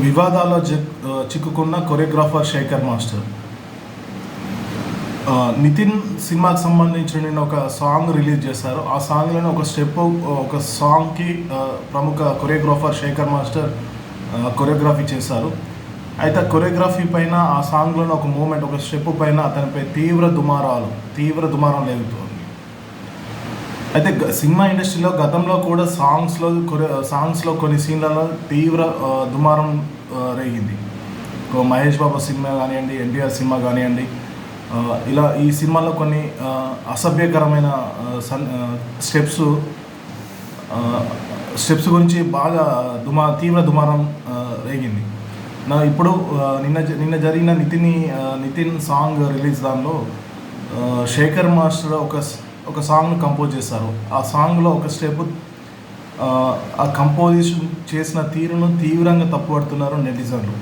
వివాదాల్లో చిక్కుకున్న choreographer Shekhar master. Nitin సినిమాకి సంబంధించిన ఒక సాంగ్ రిలీజ్ చేశారు. ఆ సాంగ్లోనే ఒక స్టెప్ ఒక సాంగ్కి ప్రముఖ కొరియోగ్రాఫర్ శేఖర్ మాస్టర్ కొరియోగ్రఫీ చేశారు. అయితే కొరియోగ్రఫీ పైన ఆ సాంగ్లోనే ఒక మూమెంట్ ఒక స్టెప్ పైన అతనిపై తీవ్ర దుమారాలు తీవ్ర దుమారం లేగుతోంది అయితే సినిమా ఇండస్ట్రీలో గతంలో కూడా సాంగ్స్లో సాంగ్స్లో కొన్ని సీన్లలో తీవ్ర దుమారం రేగింది. మహేష్ బాబు సినిమా కానివ్వండి ఎన్టీఆర్ సినిమా కానివ్వండి ఇలా ఈ సినిమాలో కొన్ని అసభ్యకరమైన సన్ స్టెప్స్ స్టెప్స్ గురించి బాగా దుమా తీవ్ర దుమారం రేగింది. నా ఇప్పుడు నిన్న జ- నిన్న జరిగిన నితిన్ నితిన్ సాంగ్ రిలీజ్ దానిలో శేఖర్ మాస్టర్ ఒక ఒక సాంగ్ను కంపోజ్ చేస్తారు. ఆ సాంగ్లో ఒక స్టెప్ ఆ కంపోజిషన్ చేసిన తీరును తీవ్రంగా తప్పుపడుతున్నారు నెటిజన్లు.